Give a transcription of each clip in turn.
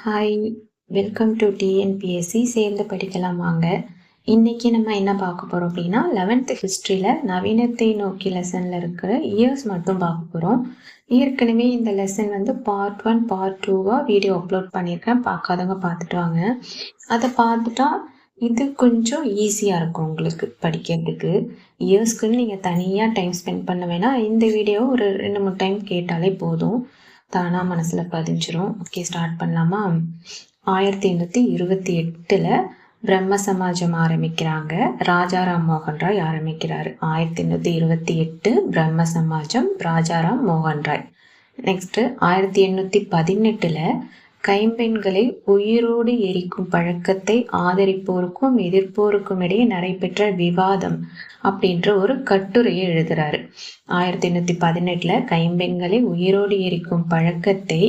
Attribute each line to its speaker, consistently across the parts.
Speaker 1: Hi welcome to TNPSC சேர்ந்து படிக்கலாம் வாங்க. இன்றைக்கி நம்ம என்ன பார்க்க போகிறோம் அப்படின்னா லெவன்த்து ஹிஸ்ட்ரியில் நவீனத்தை நோக்கி லெசனில் இருக்கிற இயர்ஸ் மட்டும் பார்க்க போகிறோம் ஏற்கனவே இந்த லெசன் வந்து பார்ட் ஒன் பார்ட் டூவாக வீடியோ அப்லோட் பண்ணியிருக்கேன். பார்க்காதவங்க பார்த்துட்டு வாங்க. அதை பார்த்துட்டா இது கொஞ்சம் ஈஸியாக இருக்கும் உங்களுக்கு படிக்கிறதுக்கு. இயர்ஸ்க்குன்னு நீங்கள் தனியாக டைம் ஸ்பெண்ட் பண்ண வேணாம். இந்த வீடியோ ஒரு ரெண்டு மூணு டைம் கேட்டாலே போதும். தானாக மனசில் பதிஞ்சிரும். ஓகே ஸ்டார்ட் பண்ணலாமா? ஆயிரத்தி எண்ணூற்றி இருபத்தி எட்டில் பிரம்ம சமாஜம் ஆரம்பிக்கிறாங்க. ராஜாராம் மோகன் ராய் ஆரம்பிக்கிறார். ஆயிரத்தி எண்ணூற்றி இருபத்தி எட்டு பிரம்ம சமாஜம் ராஜாராம் மோகன் ராய். நெக்ஸ்ட்டு ஆயிரத்தி எண்ணூற்றி பதினெட்டில் கைம்பெண்களை உயிரோடு எரிக்கும் பழக்கத்தை ஆதரிப்போருக்கும் எதிர்ப்போருக்கும் இடையே நடைபெற்ற விவாதம் அப்படின்ற ஒரு கட்டுரையை எழுதுறாரு. ஆயிரத்தி எண்ணூத்தி பதினெட்டுல கைம்பெண்களை உயிரோடு எரிக்கும் பழக்கத்தை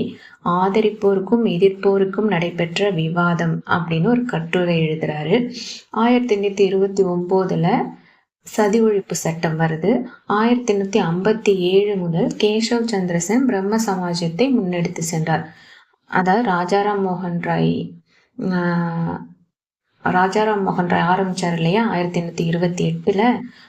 Speaker 1: ஆதரிப்போருக்கும் எதிர்ப்போருக்கும் நடைபெற்ற விவாதம் அப்படின்னு ஒரு கட்டுரை எழுதுறாரு. ஆயிரத்தி எண்ணூத்தி இருபத்தி ஒன்பதுல சதி ஒழிப்பு சட்டம் வருது. ஆயிரத்தி எண்ணூத்தி ஐம்பத்தி ஏழு முதல் கேசவ் சந்திரசன் பிரம்ம சமாஜத்தை முன்னெடுத்து சென்றார். அதாவது ராஜாராம் மோகன் ராய் ராஜாராம் மோகன் ராய் ஆரம்பிச்சார் இல்லையா? ஆயிரத்தி எண்ணூற்றி இருபத்தி எட்டில்.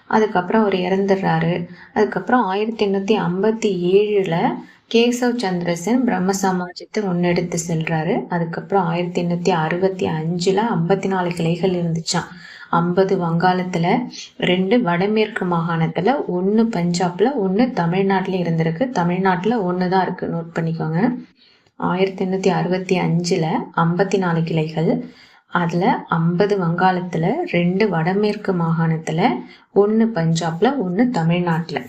Speaker 1: அதுக்கப்புறம் அவர் இறந்துடுறாரு. அதுக்கப்புறம் ஆயிரத்தி எண்ணூற்றி ஐம்பத்தி ஏழில் கேசவ் சந்திரசன் பிரம்ம சமாஜத்தை முன்னெடுத்து செல்கிறாரு அதுக்கப்புறம் ஆயிரத்தி எண்ணூற்றி அறுபத்தி அஞ்சில் ஐம்பத்தி நாலு கிளைகள் இருந்துச்சான் ஐம்பது வங்காளத்தில் ரெண்டு வடமேற்கு மாகாணத்தில் ஒன்று பஞ்சாபில் ஒன்று தமிழ்நாட்டில் இருந்திருக்கு. தமிழ்நாட்டில் ஒன்று தான் இருக்குது நோட் பண்ணிக்கோங்க. ஆயிரத்தி எண்ணூற்றி அறுபத்தி அஞ்சில் ஐம்பத்தி நாலு கிளைகள். அதில் ஐம்பது வங்காளத்தில் ரெண்டு வடமேற்கு மாகாணத்தில் ஒன்று பஞ்சாபில் ஒன்று தமிழ்நாட்டில்.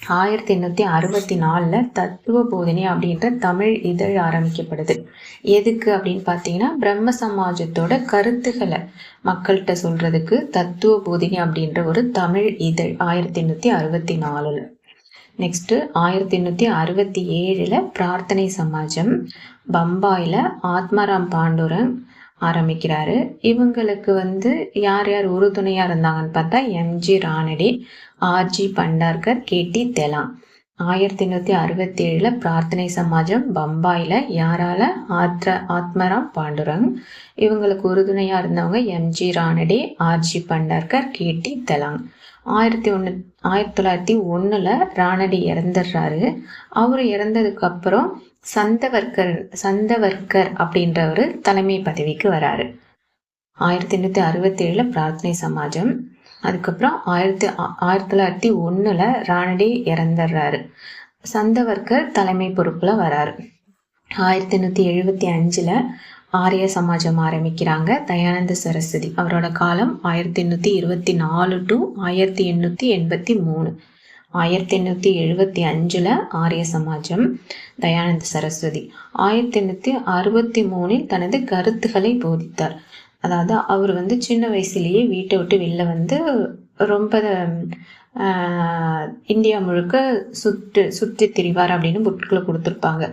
Speaker 1: ஆயிரத்தி எண்ணூற்றி அறுபத்தி நாலில் தத்துவ போதனை அப்படின்ற தமிழ் இதழ் ஆரம்பிக்கப்படுது. எதுக்கு அப்படின்னு பார்த்தீங்கன்னா பிரம்ம சமாஜத்தோட கருத்துக்களை மக்கள்கிட்ட சொல்கிறதுக்கு தத்துவ போதினி அப்படின்ற ஒரு தமிழ் இதழ் ஆயிரத்தி எண்ணூற்றி அறுபத்தி நாலில். நெக்ஸ்ட்டு ஆயிரத்தி எண்ணூற்றி அறுபத்தி ஏழில் பிரார்த்தனை சமாஜம் பம்பாயில் ஆத்மாராம் பாண்டுரங் ஆரம்பிக்கிறாரு. இவங்களுக்கு வந்து யார் யார் உறுதுணையாக இருந்தாங்கன்னு பார்த்தா M G Ranade R G Bhandarkar K T Telang ஆயிரத்தி எண்ணூற்றி அறுபத்தி ஏழில் பிரார்த்தனை சமாஜம் பம்பாயில் யாரால ஆத்ர ஆத்மராம் பாண்டுரங் இவங்களுக்கு உறுதுணையாக இருந்தவங்க M G Ranade R G Bhandarkar K T Telang. ஆயிரத்தி ஒன்று ஆயிரத்தி தொள்ளாயிரத்தி ஒன்றில் ராணடி இறந்துடுறாரு. அவர் இறந்ததுக்கப்புறம் சந்தவர்கர் சந்தவர்கர் அப்படின்றவர் தலைமை பதவிக்கு வராரு. ஆயிரத்தி எண்ணூற்றி அறுபத்தேழில் பிரார்த்தனை சமாஜம். அதுக்கப்புறம் ஆயிரத்தி ஆயிரத்தி தொள்ளாயிரத்தி ஒன்றில் ராணடி இறந்துடுறாரு. சந்தவர்கர் தலைமை பொறுப்பில் வராரு. ஆயிரத்தி எண்ணூற்றி எழுபத்தி அஞ்சில் ஆரிய சமாஜம் ஆரம்பிக்கிறாங்க. தயானந்த சரஸ்வதி அவரோட காலம் ஆயிரத்தி எண்ணூற்றி இருபத்தி நாலு டு ஆயிரத்தி எண்ணூற்றி எண்பத்தி மூணு. ஆயிரத்தி எண்ணூற்றி எழுபத்தி அஞ்சில் ஆரிய சமாஜம் தயானந்த சரஸ்வதி. ஆயிரத்தி எண்ணூற்றி அறுபத்தி மூணில் தனது கருத்துக்களை போதித்தார். அதாவது அவர் வந்து சின்ன வயசுலேயே வீட்டை விட்டு வெளில வந்து ரொம்ப இந்தியா முழுக்க சுற்று சுற்றி திரிவார் அப்படின்னு புட்களை கொடுத்துருப்பாங்க.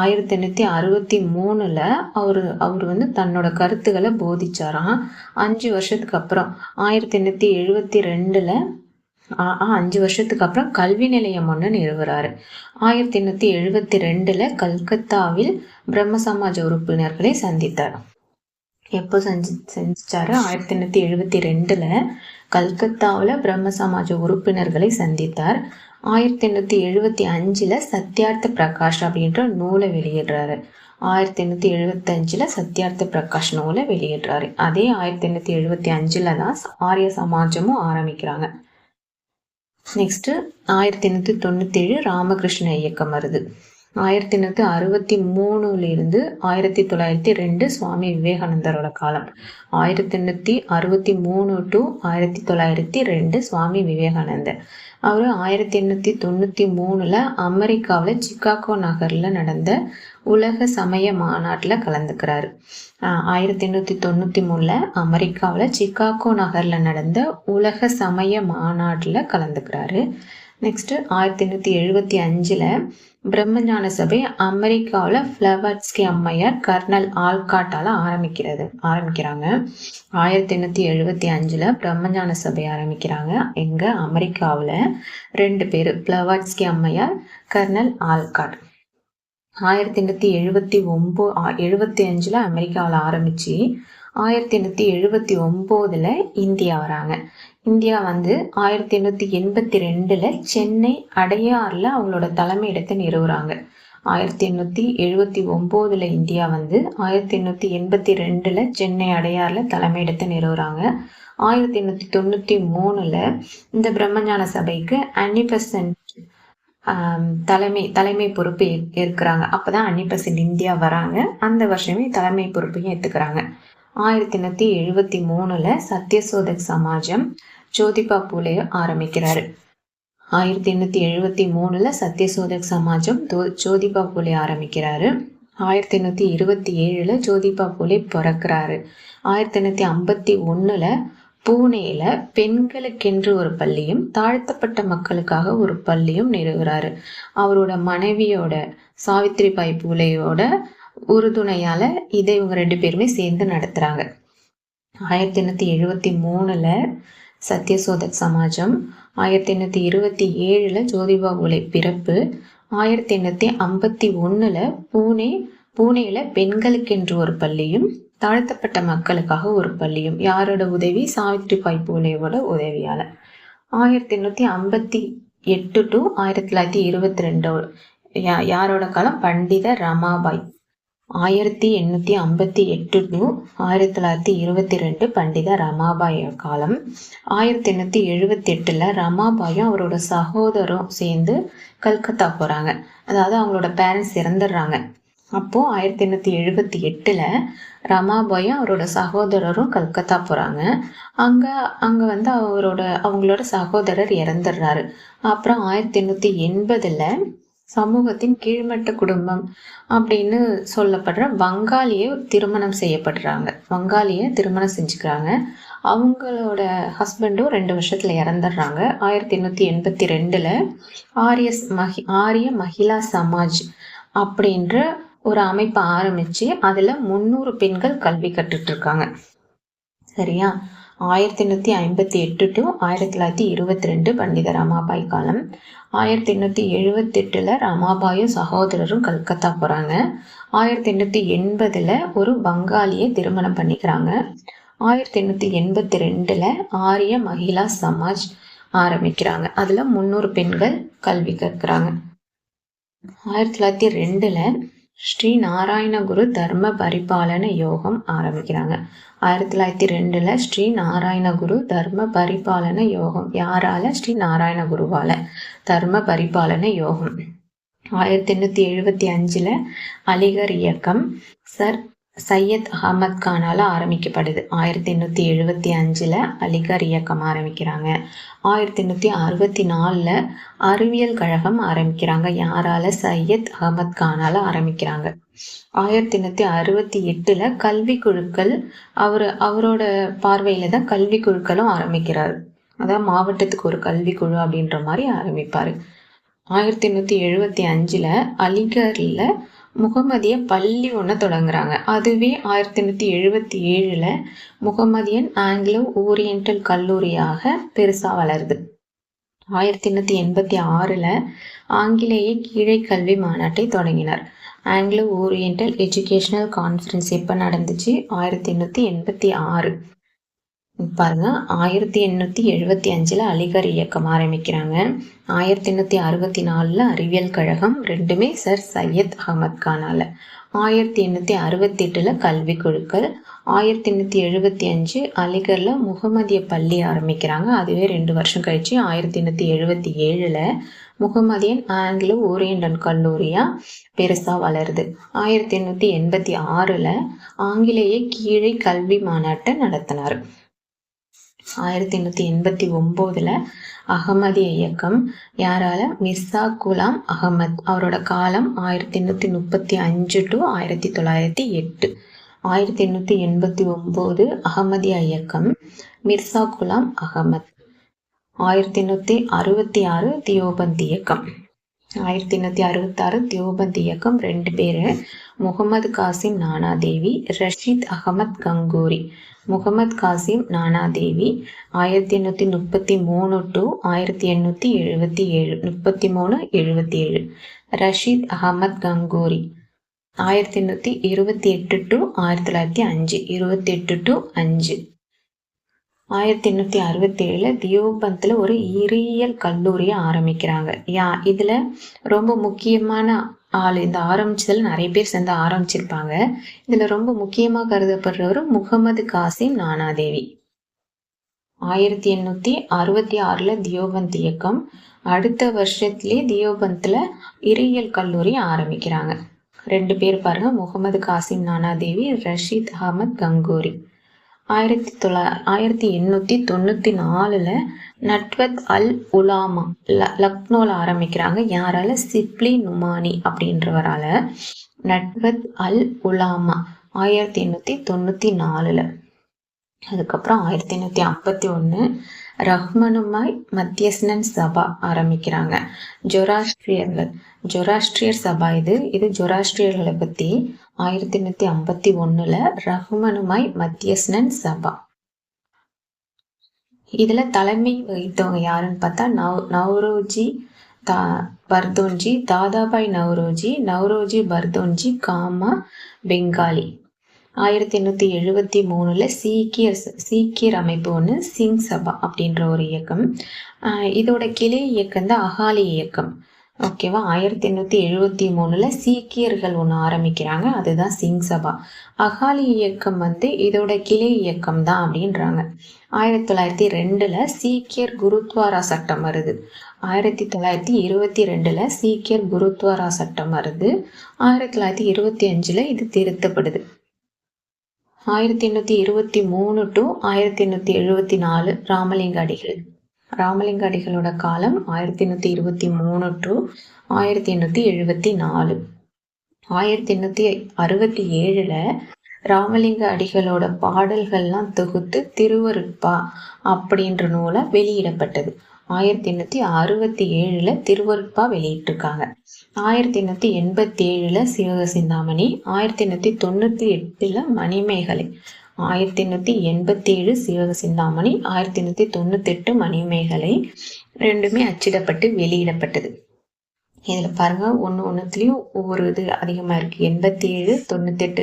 Speaker 1: ஆயிரத்தி எண்ணூற்றி அறுபத்தி மூணில் அவர் அவர் வந்து தன்னோட கருத்துக்களை போதிச்சாராம். அஞ்சு வருஷத்துக்கு அப்புறம் ஆயிரத்தி எண்ணூற்றி எழுபத்தி ரெண்டில் அஞ்சு வருஷத்துக்கு அப்புறம் கல்வி நிலையம் ஒன்று நிறுவுறாரு. ஆயிரத்தி எண்ணூற்றி எழுபத்தி ரெண்டில் கல்கத்தாவில் பிரம்ம சமாஜ உறுப்பினர்களை சந்தித்தார் எப்போ சந்தி சந்திச்சாரு? ஆயிரத்தி எண்ணூற்றி எழுபத்தி ரெண்டில் கல்கத்தாவில் பிரம்ம சமாஜ உறுப்பினர்களை சந்தித்தார். ஆயிரத்தி எண்ணூற்றி எழுபத்தி அஞ்சில் சத்யார்த்த பிரகாஷ் அப்படின்ற நூலை வெளியிடுறாரு. ஆயிரத்தி எண்ணூற்றி எழுபத்தஞ்சில் சத்யார்த்த பிரகாஷ் நூலை வெளியிடுறாரு. அதே ஆயிரத்தி எண்ணூற்றி எழுபத்தி அஞ்சில் தான் ஆரிய சமாஜமும் ஆரம்பிக்கிறாங்க. நெக்ஸ்ட்டு ஆயிரத்தி எண்ணூற்றி தொண்ணூற்றேழு ராமகிருஷ்ண இயக்கம் வருது. ஆயிரத்தி எண்ணூற்றி அறுபத்தி மூணுலேருந்து ஆயிரத்தி தொள்ளாயிரத்தி ரெண்டு சுவாமி விவேகானந்தரோட காலம். ஆயிரத்தி எண்ணூற்றி அறுபத்தி மூணு டு ஆயிரத்தி தொள்ளாயிரத்தி ரெண்டு சுவாமி விவேகானந்தர். அவர் ஆயிரத்தி எண்ணூற்றி தொண்ணூற்றி மூணில் அமெரிக்காவில் சிக்காகோ நகரில் நடந்த உலக சமய மாநாட்டில் கலந்துக்கிறாரு. ஆயிரத்தி எண்ணூற்றி தொண்ணூற்றி மூணில் அமெரிக்காவில் சிக்காகோ நகரில் நடந்த உலக சமய மாநாட்டில் கலந்துக்கிறாரு. நெக்ஸ்ட்டு ஆயிரத்தி எண்ணூற்றி எழுபத்தி அஞ்சில் பிரம்மஞான சபை அமெரிக்காவில் ஃப்ளவர்ஸ்கி அம்மையார் கர்னல் ஆல்காட்டால் ஆரம்பிக்கிறது ஆரம்பிக்கிறாங்க. ஆயிரத்தி எண்ணூற்றி எழுபத்தி அஞ்சில் பிரம்மஞான சபை ஆரம்பிக்கிறாங்க. எங்கே? அமெரிக்காவில் ரெண்டு பேர் ஃப்ளவர்ஸ்கி அம்மையார் கர்னல் ஆல்காட். ஆயிரத்தி எண்ணூற்றி எழுபத்தி ஒம்போ எழுபத்தி அஞ்சில் அமெரிக்காவில் ஆரம்பித்து ஆயிரத்தி எண்ணூற்றி எழுபத்தி ஒம்போதில் இந்தியா வராங்க. இந்தியா வந்து ஆயிரத்தி எண்ணூற்றி எண்பத்தி ரெண்டில் சென்னை அடையாறில் அவங்களோட தலைமையிடத்தை நிறுவுறாங்க. ஆயிரத்தி எண்ணூற்றி எழுபத்தி ஒம்போதில் இந்தியா வந்து ஆயிரத்தி எண்ணூற்றி எண்பத்தி ரெண்டில் சென்னை அடையாறில் தலைமையிடத்தை நிறுவுறாங்க. ஆயிரத்தி எண்ணூற்றி தொண்ணூற்றி மூணில் இந்த பிரம்மஞான சபைக்கு அனிபசன்ட் தலைமை தலைமை பொறுப்பு ஏற்கிறாங்க. அப்போ தான் அன்னி இந்தியா வராங்க. அந்த வருஷமே தலைமை பொறுப்பையும் ஏற்றுக்கிறாங்க ஆயிரத்தி எண்ணூற்றி எழுபத்தி மூணில் சத்யசோதக் சமாஜம் ஜோதிபா பூலே ஆரம்பிக்கிறாரு. ஆயிரத்தி எண்ணூற்றி எழுபத்தி மூணில் சத்யசோதக் சமாஜம் தோ ஜோதிபா பூலே ஆரம்பிக்கிறாரு. ஆயிரத்தி எண்ணூற்றி இருபத்தி ஏழில் ஜோதிபா பூலே பிறக்கிறாரு. ஆயிரத்தி எண்ணூற்றி ஐம்பத்தி ஒன்றில் பூனேல பெண்களுக்கென்று ஒரு பள்ளியும் தாழ்த்தப்பட்ட மக்களுக்காக ஒரு பள்ளியும் நிறுவுறாரு. அவரோட மனைவியோட சாவித்ரி பாய் பூலையோட உறுதுணையால் இதை இவங்க ரெண்டு பேருமே சேர்ந்து நடத்துகிறாங்க ஆயிரத்தி எண்ணூற்றி எழுபத்தி மூணில் சத்யசோதக் சமாஜம். ஆயிரத்தி எண்ணூற்றி இருபத்தி ஏழில் ஜோதிபா உலை பிறப்பு. ஆயிரத்தி எண்ணூற்றி ஐம்பத்தி ஒன்றில் பூனே பூனேல பெண்களுக்கென்று ஒரு பள்ளியும் தாழ்த்தப்பட்ட மக்களுக்காக ஒரு பள்ளியும். யாரோட உதவி? சாவித்ரி பாய் பூலேவோட உதவியால். ஆயிரத்தி எண்ணூற்றி ஐம்பத்தி எட்டு டு ஆயிரத்தி தொள்ளாயிரத்தி இருபத்தி ரெண்டு யாரோட காலம்? பண்டித ரமாபாய். ஆயிரத்தி எண்ணூற்றி ஐம்பத்தி எட்டு டு ஆயிரத்தி தொள்ளாயிரத்தி இருபத்தி ரெண்டு பண்டித ரமாபாய் காலம். ஆயிரத்தி எண்ணூற்றி எழுபத்தி எட்டில் ரமாபாயும் அவரோட சகோதரம் சேர்ந்து கல்கத்தா போகிறாங்க அதாவது அவங்களோட பேரண்ட்ஸ் இறந்துடுறாங்க. அப்போது ஆயிரத்தி எண்ணூற்றி எழுபத்தி எட்டில் ரமாபாயும் அவரோட சகோதரரும் கல்கத்தா போகிறாங்க அங்கே அங்கே வந்து அவரோட அவங்களோட சகோதரர் இறந்துடுறாரு. அப்புறம் ஆயிரத்தி எண்ணூற்றி எண்பதில் சமூகத்தின் கீழ்மட்ட குடும்பம் அப்படின்னு சொல்லப்படுற வங்காளியை திருமணம் செய்யப்படுறாங்க. வங்காளியை திருமணம் செஞ்சுக்கிறாங்க. அவங்களோட ஹஸ்பண்டும் ரெண்டு வருஷத்தில் இறந்துடுறாங்க. ஆயிரத்தி எண்ணூற்றி எண்பத்தி ரெண்டில் ஆரியஸ் மஹி ஆரிய மகிழா சமாஜ் அப்படின்ற ஒரு அமைப்பை ஆரம்பித்து அதில் முந்நூறு பெண்கள் கல்வி கற்றுட்ருக்காங்க சரியா? ஆயிரத்தி எண்ணூற்றி ஐம்பத்தி எட்டு டு ஆயிரத்தி தொள்ளாயிரத்தி இருபத்தி ரெண்டு பண்டித ரமாபாய் காலம். ஆயிரத்தி எண்ணூற்றி எழுபத்தெட்டில் ரமாபாயும் சகோதரரும் கல்கத்தா போகிறாங்க ஆயிரத்தி எண்ணூற்றி எண்பதில் ஒரு பங்காளியை திருமணம் பண்ணிக்கிறாங்க. ஆயிரத்தி எண்ணூற்றி எண்பத்தி ரெண்டில் ஆரிய மகிழா சமாஜ் ஆரம்பிக்கிறாங்க. அதில் முந்நூறு பெண்கள் கல்வி கற்கிறாங்க. ஆயிரத்தி தொள்ளாயிரத்தி ரெண்டில் ஸ்ரீ நாராயணகுரு தர்ம பரிபாலன யோகம் ஆரம்பிக்கிறாங்க. ஆயிரத்தி தொள்ளாயிரத்தி ரெண்டில் ஸ்ரீ நாராயணகுரு தர்ம பரிபாலன யோகம். யாரால? ஸ்ரீ நாராயணகுருவால தர்ம பரிபாலன யோகம். ஆயிரத்தி எண்ணூற்றி எழுபத்தி அஞ்சில் அலிகர் இயக்கம். சர் சையத் அகமத் கானால் ஆரம்பிக்கப்படுது. ஆயிரத்தி எண்ணூற்றி எழுபத்தி அஞ்சில் அலிகர் இயக்கம் ஆரம்பிக்கிறாங்க. ஆயிரத்தி எண்ணூற்றி அறுபத்தி நாலில் அறிவியல் கழகம் ஆரம்பிக்கிறாங்க. யாரால? சையத் அகமத் கானால் ஆரம்பிக்கிறாங்க. ஆயிரத்தி எண்ணூற்றி அறுபத்தி எட்டில் கல்வி குழுக்கள் அவர் அவரோட பார்வையில் தான் கல்வி குழுக்களும் ஆரம்பிக்கிறார். அதான் மாவட்டத்துக்கு ஒரு கல்வி குழு அப்படின்ற மாதிரி ஆரம்பிப்பார். ஆயிரத்தி எண்ணூற்றி எழுபத்தி அஞ்சில் அலிகரில் முகமதிய பள்ளி ஒன்று தொடங்குறாங்க. அதுவே ஆயிரத்தி எண்ணூற்றி எழுபத்தி ஏழில் முகமதியன் ஆங்கிலோ ஓரியண்டல் கல்லூரியாக பெருசாக வளருது. ஆயிரத்தி எண்ணூற்றி எண்பத்தி ஆறில் ஆங்கிலேய கீழே கல்வி மாநாட்டை தொடங்கினார். ஆங்கிலோ ஓரியண்டல் எஜுகேஷனல் கான்ஃபரன்ஸ் எப்போ நடந்துச்சு? ஆயிரத்தி எண்ணூற்றி எண்பத்தி ஆறு. பாருங்க ஆயிரத்தி எண்ணூற்றி எழுபத்தி அஞ்சில் அலிகர் இயக்கம் ஆரம்பிக்கிறாங்க. ஆயிரத்தி எண்ணூற்றி அறுபத்தி நாலில் அறிவியல் கழகம் ரெண்டுமே சர் சையத் அகமத் கானால. ஆயிரத்தி எண்ணூற்றி அறுபத்தி எட்டில் கல்வி குழுக்கள். ஆயிரத்தி எண்ணூற்றி எழுபத்தி அஞ்சு அலிகரில் முகமதிய பள்ளி ஆரம்பிக்கிறாங்க. அதுவே ரெண்டு வருஷம் கழிச்சு ஆயிரத்தி எண்ணூற்றி எழுபத்தி ஏழில் முகமதியன் ஆங்கிலோ ஓரியண்டன் கல்லூரியாக பெருசாக வளருது. ஆயிரத்தி எண்ணூற்றி எண்பத்தி ஆறில் ஆங்கிலேய கீழே கல்வி மாநாட்டை நடத்தினார். ஆயிரத்தி எண்ணூற்றி எண்பத்தி ஒம்போதில் அகமதிய இயக்கம். யாரால? மிர்சா குலாம் அகமத். அவரோட காலம் ஆயிரத்தி எண்ணூற்றி முப்பத்தி அஞ்சு டு ஆயிரத்தி தொள்ளாயிரத்தி எட்டு. ஆயிரத்தி எண்ணூற்றி எண்பத்தி ஒம்பது அகமதியா இயக்கம். மிர்சா குலாம் அகமத். ஆயிரத்தி எண்ணூற்றி அறுபத்தி ஆறு தியோபந்த் இயக்கம். ஆயிரத்தி எண்ணூற்றி அறுபத்தாறு தியோபந்த் இயக்கம். ரெண்டு பேர் முகமது காசிம் நானாதேவி ரஷீத் அகமத் கங்கூரி. முகமது காசிம் நானாதேவி ஆயிரத்தி எண்ணூற்றி முப்பத்தி மூணு டு ஆயிரத்தி எண்ணூற்றி எழுபத்தி ஏழு முப்பத்தி மூணு எழுபத்தி ஏழு. ரஷீத் அகமத் கங்கூரி ஆயிரத்தி எண்ணூற்றி இருபத்தி எட்டு டு ஆயிரத்தி தொள்ளாயிரத்தி அஞ்சு இருபத்தி எட்டு டு அஞ்சு. ஆயிரத்தி எண்ணூற்றி அறுபத்தி ஏழில் தியோபந்தில் ஒரு இறியியல் கல்லூரியை ஆரம்பிக்கிறாங்க. யா இதில் ரொம்ப முக்கியமான ஆள். இந்த ஆரம்பிச்சதில் நிறைய பேர் சேர்ந்து ஆரம்பிச்சிருப்பாங்க. இதில் ரொம்ப முக்கியமாக கருதப்படுறவர் முகமது காசிம் நானாதேவி. ஆயிரத்தி எண்ணூற்றி அறுபத்தி ஆறில் தியோபந்த் இயக்கம். அடுத்த வருஷத்துலேயே தியோபந்தில் இறியியல் கல்லூரி ஆரம்பிக்கிறாங்க. ரெண்டு பேர் பாருங்க. முகமது காசிம் நானாதேவி ரஷீத் அகமத் கங்கூரி. ஆயிரத்தி தொள்ளா ஆயிரத்தி எண்ணூற்றி தொண்ணூற்றி நாலில் நட்வத் அல் உலாமா ல லக்னோவில் ஆரம்பிக்கிறாங்க. யாரால? சிப்லி நுமானி அப்படின்றவரால். நட்வத் அல் உலாமா ஆயிரத்தி எண்ணூற்றி தொண்ணூற்றி நாலில். அதுக்கப்புறம் ஆயிரத்தி எண்ணூற்றி ஐம்பத்தி ஒன்று ரஹ்மனுமாய் மத்தியஸ்னன் சபா ஆரம்பிக்கிறாங்க. ஜொராஸ்ட்ரியர்கள் ஜொராஸ்ட்ரியர் சபா இது. இது ஜொராஸ்ட்ரியர்களை பற்றி ஆயிரத்தி எண்ணூற்றி ஐம்பத்தி ஒன்றில் ரஹ்மனுமாய் மத்தியஸ்னன் சபா. இதில் தலைமை வகித்தவங்க யாருன்னு பார்த்தா நவ் நவ்ரோஜி தா பர்தோன்ஜி தாதாபாய் நவ்ரோஜி நவ்ரோஜி பர்தோன்ஜி காமா பெங்காலி. ஆயிரத்தி எண்ணூற்றி எழுபத்தி மூணில் சீக்கியர் சீக்கியர் அமைப்பு ஒன்று சிங் சபா அப்படின்ற ஒரு இயக்கம். இதோட கிளை இயக்கம் தான் அகாலி இயக்கம். ஓகேவா ஆயிரத்தி எண்ணூற்றி எழுபத்தி மூணில் சீக்கியர்கள் ஒன்று ஆரம்பிக்கிறாங்க. அதுதான் சிங் சபா. அகாலி இயக்கம் வந்து இதோட கிளை இயக்கம் தான் அப்படின்றாங்க. ஆயிரத்தி தொள்ளாயிரத்தி ரெண்டில் சீக்கியர் குருத்வாரா சட்டம் வருது. ஆயிரத்தி தொள்ளாயிரத்தி இருபத்தி ரெண்டில் சீக்கியர் குருத்வாரா சட்டம் வருது. ஆயிரத்தி தொள்ளாயிரத்தி இருபத்தி அஞ்சில் இது திருத்தப்படுது. ஆயிரத்தி எண்ணூற்றி இருபத்தி மூணு டு ஆயிரத்தி எண்ணூற்றி எழுபத்தி நாலு ராமலிங்க அடிகள். ராமலிங்க அடிகளோட காலம் ஆயிரத்தி எண்ணூற்றி இருபத்தி மூணு டு ஆயிரத்தி எண்ணூற்றி எழுபத்தி நாலு. ஆயிரத்தி எண்ணூற்றி அறுபத்தி ஏழில் ராமலிங்க அடிகளோட பாடல்கள்லாம் தொகுத்து திருவருட்பா அப்படின்ற நூலை வெளியிடப்பட்டது. ஆயிரத்தி எண்ணூற்றி அறுபத்தி ஏழில் திருவருட்பா வெளியிட்டிருக்காங்க. ஆயிரத்தி எண்ணூற்றி எண்பத்தி ஏழில் சிவக சிந்தாமணி ஆயிரத்தி எண்ணூற்றி தொண்ணூற்றி எட்டில் மணிமேகலை ஆயிரத்தி எண்ணூற்றி எண்பத்தி ஏழு சிவக சிந்தாமணி ஆயிரத்தி எண்ணூற்றி தொண்ணூத்தெட்டு மணிமேகலை ரெண்டுமே அச்சிடப்பட்டு வெளியிடப்பட்டது. இதில் பாருங்கள் ஒன்று ஒன்றுத்துலேயும் ஒவ்வொரு இது அதிகமாக இருக்குது எண்பத்தி ஏழு தொண்ணூத்தெட்டு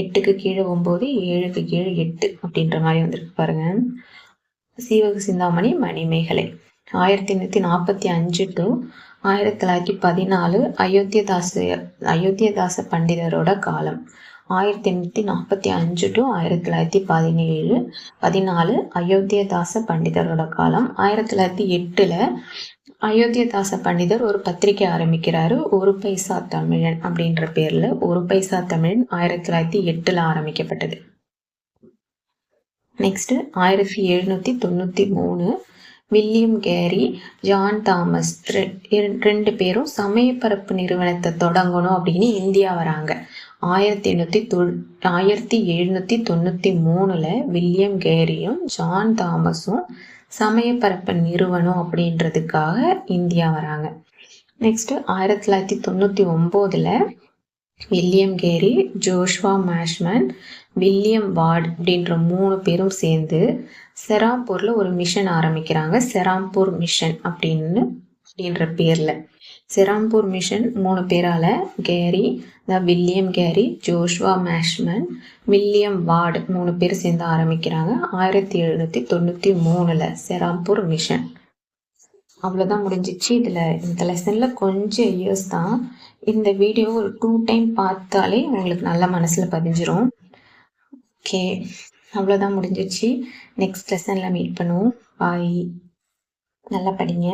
Speaker 1: எட்டுக்கு கீழே ஒம்பது ஏழுக்கு கீழே எட்டு அப்படின்ற மாதிரி வந்திருக்கு பாருங்கள் சீவக சிந்தாமணி மணிமேகலை. ஆயிரத்தி எண்ணூற்றி நாற்பத்தி அஞ்சு டு ஆயிரத்தி தொள்ளாயிரத்தி பதினாலு அயோத்தியதாச அயோத்தியதாச பண்டிதரோட காலம். ஆயிரத்தி எண்ணூற்றி நாற்பத்தி அஞ்சு டு ஆயிரத்தி தொள்ளாயிரத்தி பதினேழு பதினாலு அயோத்தியதாச பண்டிதரோட காலம். ஆயிரத்தி தொள்ளாயிரத்தி எட்டில் அயோத்தியதாச பண்டிதர் ஒரு பத்திரிகை ஆரம்பிக்கிறாரு ஒரு பைசா தமிழன் அப்படின்ற பேரில். ஒரு பைசா தமிழன் ஆயிரத்தி தொள்ளாயிரத்தி எட்டில் ஆரம்பிக்கப்பட்டது. நெக்ஸ்ட்டு ஆயிரத்தி எழுநூற்றி தொண்ணூற்றி மூணு வில்லியம் கேரி ஜான் தாமஸ் ரெண்டு பேரும் சமயப்பரப்பு நிறுவனத்தை தொடங்கணும் அப்படின்னு இந்தியா வராங்க. ஆயிரத்தி எண்ணூற்றி தொ ஆயிரத்தி எழுநூற்றி தொண்ணூற்றி மூணில் வில்லியம் கேரியும் ஜான் தாமஸும் சமயப்பரப்பு நிறுவனம் அப்படின்றதுக்காக இந்தியா வராங்க. நெக்ஸ்ட்டு ஆயிரத்தி தொள்ளாயிரத்தி தொண்ணூற்றி ஒம்போதில் William Carey Joshua Marshman William Ward அப்படின்ற மூணு பேரும் சேர்ந்து செராம்பூரில் ஒரு மிஷன் ஆரம்பிக்கிறாங்க. செராம்பூர் மிஷன் அப்படின்னு அப்படின்ற பேரில். செராம்பூர் மிஷன் மூணு பேரால் கேரி த William Carey Joshua Marshman William Ward மூணு பேர் சேர்ந்து ஆரம்பிக்கிறாங்க. ஆயிரத்தி எழுநூற்றி தொண்ணூற்றி மூணில் செராம்பூர் மிஷன். அவ்வளோதான் முடிஞ்சிச்சு. இதில் இந்த லெசனில் கொஞ்சம் இயர்ஸ் தான். இந்த வீடியோ ஒரு டூ டைம் பார்த்தாலே உங்களுக்கு நல்ல மனசில் பதிஞ்சிரும். ஓகே அவ்வளோதான் முடிஞ்சிச்சு. நெக்ஸ்ட் லெசனில் மீட் பண்ணுவோம். பாய் நல்லா படிங்க.